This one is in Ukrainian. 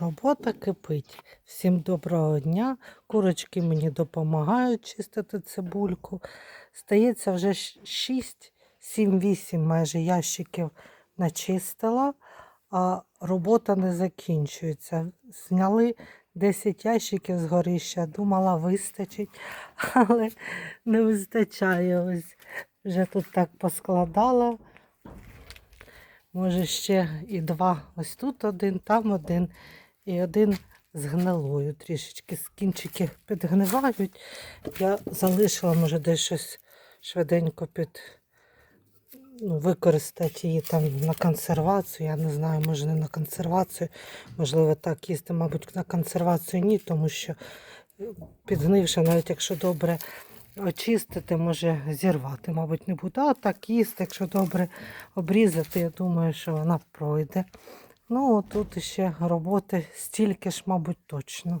Робота кипить. Всім доброго дня. Курочки мені допомагають чистити цибульку. Стається вже 6, 7, 8 майже ящиків начистила, а робота не закінчується. Зняли 10 ящиків з горища, думала, вистачить, але не вистачає. Ось вже тут так поскладала. Може, ще і два. Ось тут один, там один, і один з гнилою. Трішечки з кінчики підгнивають. Я залишила, може, десь щось швиденько під ну, використати її там на консервацію. Я не знаю, може не на консервацію. Можливо, так їсти, мабуть, на консервацію ні, тому що е, підгнивши, навіть якщо добре очистити, може зірвати, мабуть, не буде. А так їсти, якщо добре обрізати, я думаю, що вона пройде. Ну, тут ще роботи стільки ж, мабуть, точно.